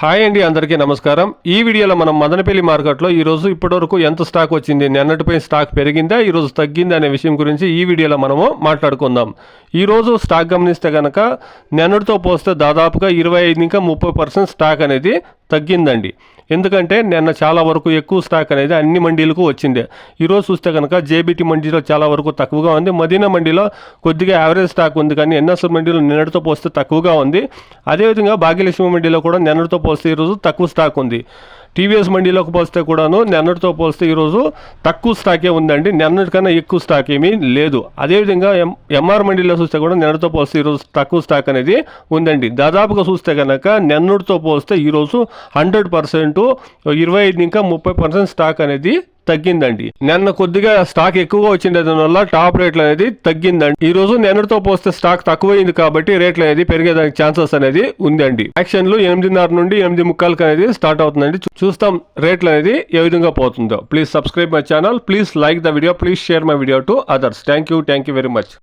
Hi అండి అందరికీ నమస్కారం. ఈ వీడియోలో మనం మదనపల్లి మార్కెట్లో ఈరోజు ఇప్పటివరకు ఎంత స్టాక్ వచ్చింది నిన్నటిపై స్టాక్ పెరిగిందా ఈరోజు తగ్గిందా అనే విషయం గురించి ఈ వీడియోలో మనము మాట్లాడుకుందాం. ఈరోజు స్టాక్ గమనిస్తే కనుక నిన్నటితో పోస్తే దాదాపుగా ఇరవై ఐదు ఇంకా ముప్పై పర్సెంట్ స్టాక్ అనేది తగ్గిందండి. ఎందుకంటే నిన్న చాలా వరకు ఎక్కువ స్టాక్ అనేది అన్ని మండీలకు వచ్చింది. ఈరోజు చూస్తే కనుక జేబీటీ మండీలో చాలా వరకు తక్కువగా ఉంది. మదీనా మండీలో కొద్దిగా యావరేజ్ స్టాక్ ఉంది కానీ ఎన్ఎస్ఎల్ మండీలో నిన్నటితో పోస్తే తక్కువగా ఉంది. అదేవిధంగా భాగ్యలక్ష్మి మండీలో కూడా నిన్నటితో పోస్తే ఈరోజు తక్కువ స్టాక్ ఉంది. టీవీఎస్ మండీలోకి పోస్తే కూడాను నిన్నటితో పోస్తే ఈరోజు తక్కువ స్టాకే ఉందండి. నిన్నటికన్నా ఎక్కువ స్టాక్ ఏమీ లేదు. అదేవిధంగా ఎం ఎంఆర్ మండీలో చూస్తే కూడా నిన్నటితో పోస్తే ఈరోజు తక్కువ స్టాక్ అనేది ఉందండి. దాదాపుగా చూస్తే కనుక నిన్నటితో పోస్తే ఈరోజు హండ్రెడ్ పర్సెంట్ ఇరవై ఐదు ఇంకా ముప్పై పర్సెంట్ స్టాక్ అనేది తగ్గిందండి. నిన్న కొద్దిగా స్టాక్ ఎక్కువగా వచ్చింది వల్ల టాప్ రేట్లు అనేది తగ్గిందండి. ఈ రోజు నిన్నటితో పోస్తే స్టాక్ తక్కువైంది కాబట్టి రేట్లు అనేది పెరిగేదానికి ఛాన్సెస్ అనేది ఉందండి. యాక్షన్లు ఎనిమిదిన్నర నుండి ఎనిమిది ముక్కలకి అనేది స్టార్ట్ అవుతుందండి. చూస్తాం రేట్లు అనేది ఏ విధంగా పోతుందో. Please subscribe my channel please like the video please share my video to others thank you thank you very much